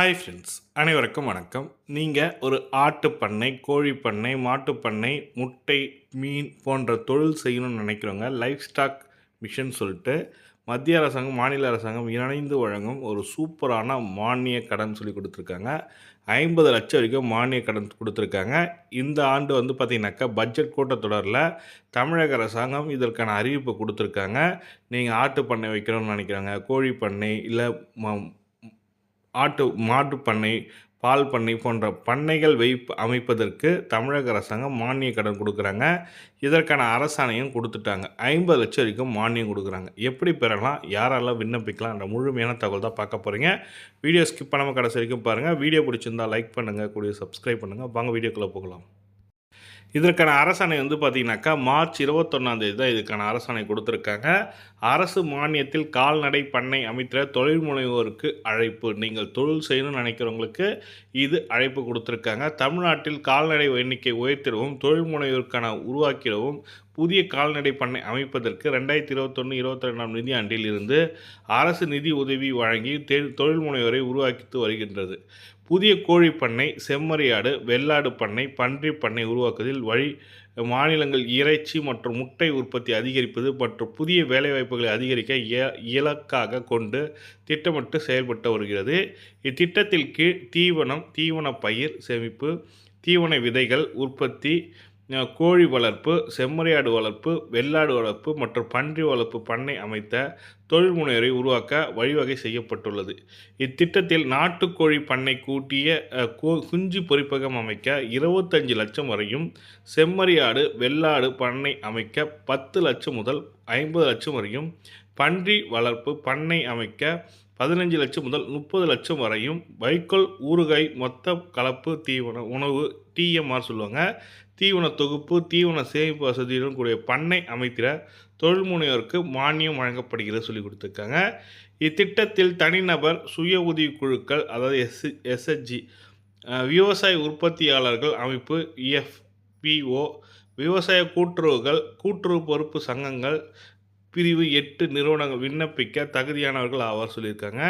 Hi friends அனைவருக்கும் வணக்கம். நீங்கள் ஒரு ஆட்டு பண்ணை மாட்டுப்பண்ணை மாட்டுப் பண்ணை முட்டை மீன் போன்ற தொழில் செய்யணும்னு நினைக்கிறவங்க லைஃப் ஸ்டாக் மிஷன் சொல்லிட்டு மத்திய அரசாங்கம் மாநில அரசாங்கம் இணைந்து வழங்கும் ஒரு சூப்பரான மானிய கடன் சொல்லி கொடுத்துருக்காங்க. ஐம்பது லட்சம் வரைக்கும் மானிய கடன் கொடுத்துருக்காங்க. இந்த ஆண்டு வந்து பார்த்திங்கனாக்கா பட்ஜெட் கூட்டத்தொடரில் தமிழக அரசாங்கம் இதற்கான அறிவிப்பு கொடுத்துருக்காங்க. நீங்கள் ஆட்டு பண்ணை வைக்கணும்னு நினைக்கிறாங்க கோழி பண்ணை இல்லை ம ஆட்டு மாட்டு பண்ணை பால் பண்ணை போன்ற பண்ணைகள் வை அமைப்பதற்கு தமிழக அரசாங்கம் மானிய கடன் கொடுக்குறாங்க. இதற்கான அரசாணையும் கொடுத்துட்டாங்க. ஐம்பது லட்சம் வரைக்கும் மானியம் கொடுக்குறாங்க. எப்படி பெறலாம்? யாரெல்லாம் விண்ணப்பிக்கலாம்? அந்த முழுமையான தகவல் தான் பார்க்க போகிறீங்க வீடியோ ஸ்கிப் பண்ணாமல் கடைசி வரைக்கும் பாருங்கள் வீடியோ பிடிச்சிருந்தா லைக் பண்ணுங்கள் கூடிய சப்ஸ்கிரைப் பண்ணுங்கள் வாங்க வீடியோக்குள்ளே போகலாம். இதற்கான அரசாணை வந்து பார்த்திங்கனாக்கா மார்ச் இருபத்தொன்னாந்தேதி தான் இதுக்கான அரசாணை கொடுத்துருக்காங்க. அரசு மானியத்தில் கால்நடை பண்ணை அமைத்த தொழில் முனைவோருக்கு அழைப்பு. நீங்கள் தொழில் செய்யணும்னு நினைக்கிறவங்களுக்கு இது அழைப்பு கொடுத்துருக்காங்க. தமிழ்நாட்டில் கால்நடை எண்ணிக்கை உயர்த்திடவும் தொழில் முனைவோருக்கான உருவாக்கிடவும் புதிய கால்நடை பண்ணை அமைப்பதற்கு ரெண்டாயிரத்தி இருபத்தொன்று இருபத்தி ரெண்டாம் நிதியாண்டில் இருந்து அரசு நிதி உதவி வழங்கி தொழில் முனைவோரை உருவாக்கித்து வருகின்றது. புதிய கோழி பண்ணை செம்மறியாடு வெள்ளாடு பண்ணை பன்றி பண்ணை உருவாக்குவதில் வழி மாநிலங்கள் இறைச்சி மற்றும் முட்டை உற்பத்தி அதிகரிப்பது மற்றும் புதிய வேலைவாய்ப்புகளை அதிகரிக்க இலக்காக கொண்டு திட்டமிட்டு செயல்பட்டு வருகிறது. இத்திட்டத்தில் கீழ் தீவனம் தீவன பயிர் சேமிப்பு தீவன விதைகள் உற்பத்தி கோழி வளர்ப்பு செம்மறியாடு வளர்ப்பு வெள்ளாடு வளர்ப்பு மற்றும் பன்றி வளர்ப்பு பண்ணை அமைத்த தொழில் முனைவரை உருவாக்க வழிவகை செய்யப்பட்டுள்ளது. இத்திட்டத்தில் நாட்டுக்கோழி பண்ணை கூட்டிய குஞ்சு பொறிப்பகம் அமைக்க இருபத்தஞ்சு லட்சம் வரையும் செம்மறியாடு வெள்ளாடு பண்ணை அமைக்க பத்து லட்சம் முதல் ஐம்பது லட்சம் வரையும் பன்றி வளர்ப்பு பண்ணை அமைக்க பதினஞ்சு லட்சம் முதல் முப்பது லட்சம் வரையும் வைக்கோல் ஊறுகாய் மொத்த கலப்பு தீவன உணவு டிஎம்ஆர் சொல்லுவாங்க. தீவன தொகுப்பு தீவன சேமிப்பு வசதியுடன் கூடிய பண்ணை அமைத்திட தொழில் முனைவோருக்கு மானியம் வழங்கப்படுகிறது சொல்லி கொடுத்துருக்காங்க. இத்திட்டத்தில் தனிநபர் சுய உதவி குழுக்கள் அதாவது எஸ் எஸ்ஹெச்ஜி விவசாய உற்பத்தியாளர்கள் அமைப்பு இஎஃப்பிஓ விவசாய கூட்டுறவுகள் கூட்டுறவு பொறுப்பு சங்கங்கள் பிரிவு எட்டு நிறுவனங்கள் விண்ணப்பிக்க தகுதியானவர்கள் ஆவார் சொல்லியிருக்காங்க.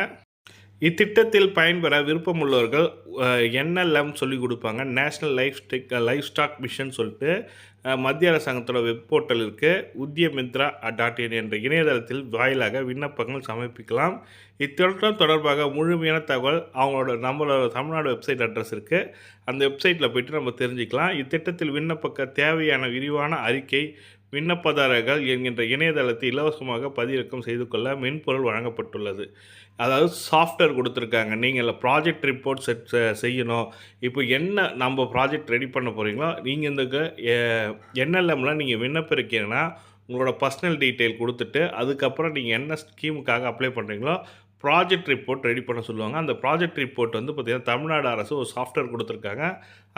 இத்திட்டத்தில் பயன்பெற விருப்பமுள்ளவர்கள் என்எல்எம் சொல்லிக் கொடுப்பாங்க. National life stick livestock mission சொல்லிட்டு மத்திய அரசாங்கத்தோட வெப் போர்ட்டல் இருக்குது உத்தியமித்ரா டாட் இன் என்ற இணையதளத்தில் வாயிலாக விண்ணப்பங்கள் சமர்ப்பிக்கலாம். இத்திட்டம் தொடர்பாக முழுமையான தகவல் அவங்களோட நம்மளோட தமிழ்நாடு வெப்சைட் அட்ரஸ் இருக்குது அந்த வெப்சைட்டில் போய்ட்டு நம்ம தெரிஞ்சுக்கலாம். இத்திட்டத்தில் விண்ணப்பக்க தேவையான விரிவான அறிக்கை விண்ணப்பதாரர்கள் என்கின்ற இணையதளத்தை இலவசமாக பதிவிறக்கம் செய்து கொள்ள மென்பொருள் வழங்கப்பட்டுள்ளது. அதாவது சாஃப்ட்வேர் கொடுத்துருக்காங்க. நீங்கள் ப்ராஜெக்ட் ரிப்போர்ட் செட் செய்யணும். இப்போ என்ன நம்ம ப்ராஜெக்ட் ரெடி பண்ண போகிறீங்களோ நீங்கள் இந்த என்எல்எம்மில் நீங்கள் விண்ணப்பிருக்கீங்கன்னா உங்களோட பர்சனல் டீட்டெயில் கொடுத்துட்டு அதுக்கப்புறம் நீங்கள் என்ன ஸ்கீமுக்காக அப்ளை பண்ணுறீங்களோ ப்ராஜெக்ட் ரிப்போர்ட் ரெடி பண்ண சொல்லுவாங்க. அந்த ப்ராஜெக்ட் ரிப்போர்ட் வந்து பார்த்திங்கன்னா தமிழ்நாடு அரசு ஒரு சாஃப்ட்வேர் கொடுத்துருக்காங்க.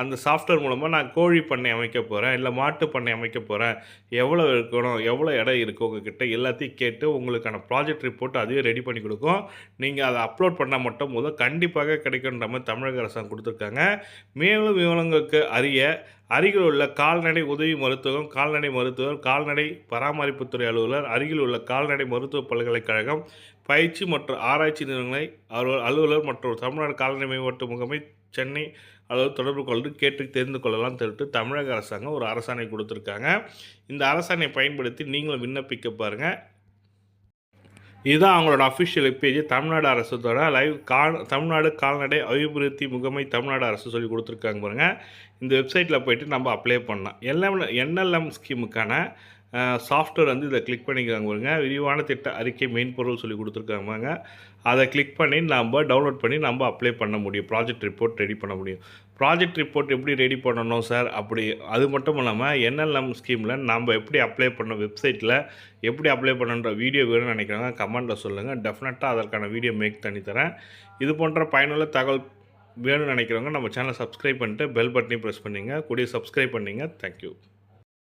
அந்த சாஃப்ட்வேர் மூலமாக நான் கோழி பண்ணை அமைக்க போகிறேன் இல்லை மாட்டு பண்ணை அமைக்க போகிறேன் எவ்வளோ இருக்கணும் எவ்வளோ இடம் இருக்குது உங்ககிட்ட? எல்லாத்தையும் கேட்டு உங்களுக்கான ப்ராஜெக்ட் ரிப்போர்ட் அதுவே ரெடி பண்ணி கொடுக்கும். நீங்கள் அதை அப்லோட் பண்ணால் மட்டும் போதும். கண்டிப்பாக கிடைக்குன்ற மாதிரி தமிழக அரசாங்கம் கொடுத்துருக்காங்க. மேலும் விவரங்களுக்கு அறிய அருகில் உள்ள கால்நடை உதவி மருத்துவம் கால்நடை மருத்துவர் கால்நடை பராமரிப்புத்துறை அலுவலர் அருகில் உள்ள கால்நடை மருத்துவ பல்கலைக்கழகம் பயிற்சி மற்றும் ஆராய்ச்சி நிறுவனங்களை அலுவலர் மற்றும் தமிழ்நாடு கால்நடை மேம்பாட்டு முகமை சென்னை அளவு தொடர்பு கொண்டு கேட்டு தெரிந்து கொள்ளலாம் சொல்லிட்டு தமிழக அரசாங்கம் ஒரு அரசாணை கொடுத்துருக்காங்க. இந்த அரசாணையை பயன்படுத்தி நீங்களும் விண்ணப்பிக்க பாருங்கள் இதுதான் அவங்களோட அஃபிஷியல் பேஜ் தமிழ்நாடு அரசோட லைவ் கால் தமிழ்நாடு கால்நடை அபிவிருத்தி முகமை தமிழ்நாடு அரசு சொல்லி கொடுத்துருக்காங்க பாருங்கள் இந்த வெப்சைட்டில் போயிட்டு நம்ம அப்ளை பண்ணலாம். எல்லாம் என்எல்எம் ஸ்கீமுக்கான சாஃப்ட்வேர் வந்து இதை கிளிக் பண்ணிக்கிறாங்க பாருங்க. விரிவான திட்ட அறிக்கை மென்பொருள் சொல்லி கொடுத்துருக்காங்க அதை கிளிக் பண்ணி நம்ம டவுன்லோட் பண்ணி நம்ம அப்ளை பண்ண முடியும். ப்ராஜெக்ட் ரிப்போர்ட் ரெடி பண்ண முடியும். ப்ராஜெக்ட் ரிப்போர்ட் எப்படி ரெடி பண்ணணும் சார் அப்படி அது மட்டும் இல்லாமல் என்எல்எம் ஸ்கீமில் நம்ம எப்படி அப்ளை பண்ண வெப்சைட்டில் எப்படி அப்ளை பண்ணுன்ற வீடியோ வேணும்னு நினைக்கிறாங்க கமெண்ட்டில் சொல்லுங்கள் டெஃபினட்டாக அதற்கான வீடியோ மேக் தனித்தரேன் தரேன். இது போன்ற பயனுள்ள தகவல் வேணும்னு நினைக்கிறவங்க நம்ம சேனலை சப்ஸ்கிரைப் பண்ணிட்டு பெல் பட்டனையும் ப்ரெஸ் பண்ணிங்க. கூடிய சப்ஸ்கிரைப் பண்ணிங்க. தேங்க்யூ